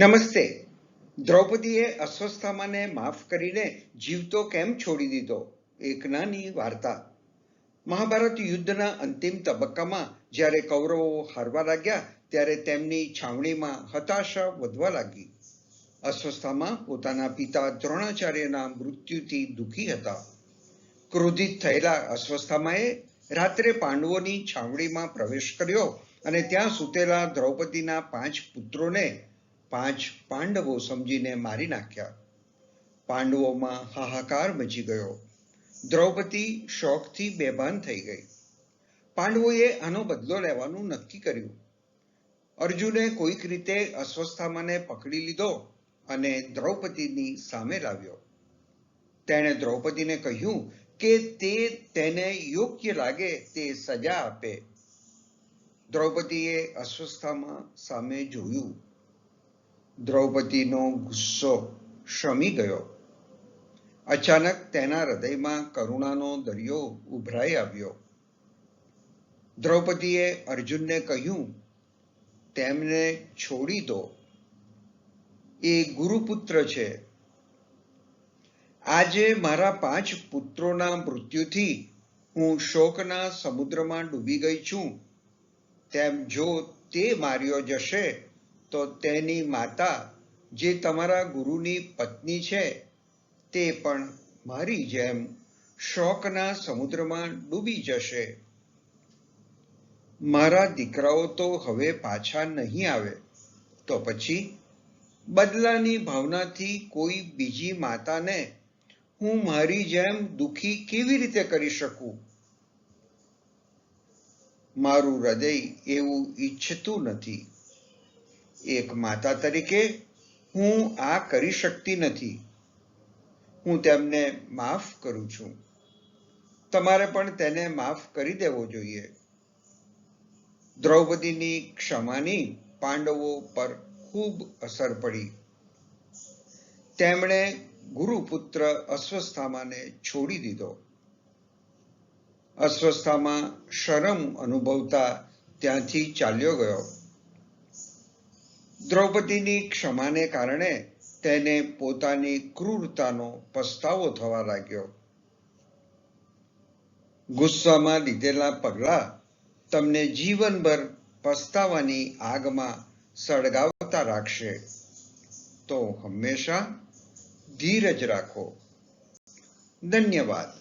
નમસ્તે. દ્રૌપદીએ અસ્વસ્થામાને માફ કરીને જીવતો કેમ છોડી દીધો? એક નાની વાર્તા. મહાભારત યુદ્ધના અંતિમ તબક્કામાં જ્યારે કૌરવો હારવા લાગ્યા, ત્યારે તેમની છાવણીમાં હતાશા વધવા લાગી. અસ્વસ્થામાં પોતાના પિતા દ્રોણાચાર્યના મૃત્યુથી દુઃખી હતા. ક્રોધિત થયેલા અસ્વસ્થામાએ રાત્રે પાંડવોની છાવણીમાં પ્રવેશ કર્યો અને ત્યાં સૂતેલા દ્રૌપદીના પાંચ પુત્રોને પાંચ પાંડવો સમજીને મારી નાખ્યા. પાંડવોમાં હાહાકાર મચી ગયો. દ્રૌપદી શોકથી બેભાન થઈ ગઈ. પાંડવોએ આનો બદલો લેવાનું નક્કી કર્યું. અર્જુને કોઈક રીતે અસ્વસ્થામાને પકડી લીધો અને દ્રૌપદીની સામે લાવ્યો. તેણે દ્રૌપદીને કહ્યું કે તે તેને યોગ્ય લાગે તે સજા આપે. દ્રૌપદીએ અસ્વસ્થામાં સામે જોયું. દ્રૌપદીનો ગુસ્સો શમી ગયો. અચાનક તેના હૃદયમાં કરુણાનો દરિયો ઉભરાઈ આવ્યો. દ્રૌપદીએ અર્જુનને કહ્યું, તેમને છોડી દો. એ ગુરુપુત્ર છે. આજે મારા પાંચ પુત્રોના મૃત્યુથી હું શોકના સમુદ્રમાં ડૂબી ગઈ છું. તેમ જો તે માર્યો જશે તો તેની માતા, જે તમારા ગુરુની પત્ની છે, તે પણ મારી જેમ શોકના સમુદ્રમાં ડૂબી જશે. મારા દીકરાઓ તો હવે પાછા નહીં આવે. તો પછી? બદલાની ભાવનાથી કોઈ બીજી માતાને હું મારી જેમ દુખી કેવી રીતે કરી શકું? મારું હૃદય એવું ઈચ્છતું નથી. એક માતા તરીકે હું આ કરી શકતી નથી. હું તેમને માફ કરું છું. તમારે પણ તેને માફ કરી દેવો જોઈએ. દ્રૌપદીની ક્ષમાની પાંડવો પર ખૂબ અસર પડી. તેમણે ગુરુપુત્ર અસ્વસ્થામાને છોડી દીધો. અસ્વસ્થામાં શરમ અનુભવતા ત્યાંથી ચાલ્યો ગયો. દ્રૌપદીની ક્ષમાને કારણે તેને પોતાની ક્રૂરતાનો પસ્તાવો થવા લાગ્યો. ગુસ્સામાં લીધેલા પગલા તમને જીવનભર પસ્તાવાની આગમાં સળગાવતા રાખશે. તો હંમેશા ધીરજ રાખો. ધન્યવાદ.